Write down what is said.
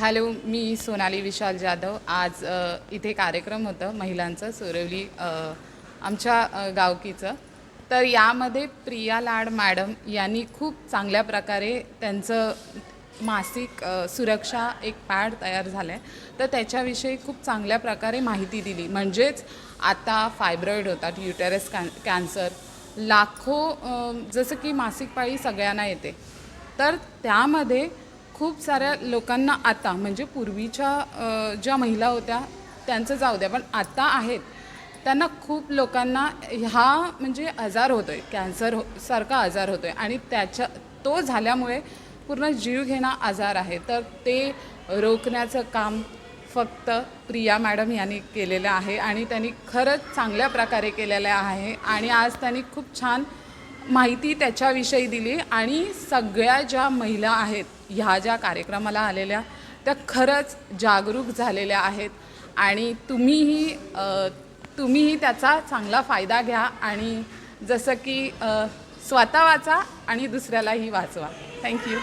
Hello मी सोनाली विशाल जाधव. आज इथे कार्यक्रम होतं महिलांचं सुरवली आमच्या गावकीचं. तर यामध्ये प्रिया लाड मॅडम यांनी खूप चांगल्या प्रकारे त्यांचं मासिक सुरक्षा एक पॅड तयार झालं आहे तर त्याच्याविषयी खूप चांगल्या प्रकारे माहिती दिली. म्हणजेच आता फायब्रॉईड होतात युटेरस कॅन कॅन्सर. लाखो जसं की मासिक पाळी सगळ्यांना येते. तर त्यामध्ये खूप साऱ्या लोकांना आता म्हणजे पूर्वीच्या ज्या महिला होत्या त्यांचं जाऊ द्या पण आता आहेत त्यांना खूप लोकांना हा म्हणजे आजार होतो आहे कॅन्सर हो सारखा आजार होतो आहे आणि त्याच्या तो झाल्यामुळे पूर्ण जीव घेणा आजार आहे. तर ते रोखण्याचं काम फक्त प्रिया मॅडम यांनी केलेलं आहे आणि त्यांनी खरंच चांगल्या प्रकारे केलेलं आहे आणि आज त्यांनी खूप छान माहिती त्याच्याविषयी दिली आणि सगळ्या ज्या महिला आहेत ह्या ज्या कार्यक्रमाला आलेल्या त्या खरंच जागरूक झालेल्या आहेत. आणि तुम्हीही तुम्हीही त्याचा चांगला फायदा घ्या आणि जसं की स्वतः वाचा आणि दुसऱ्यालाही वाचवा. थँक्यू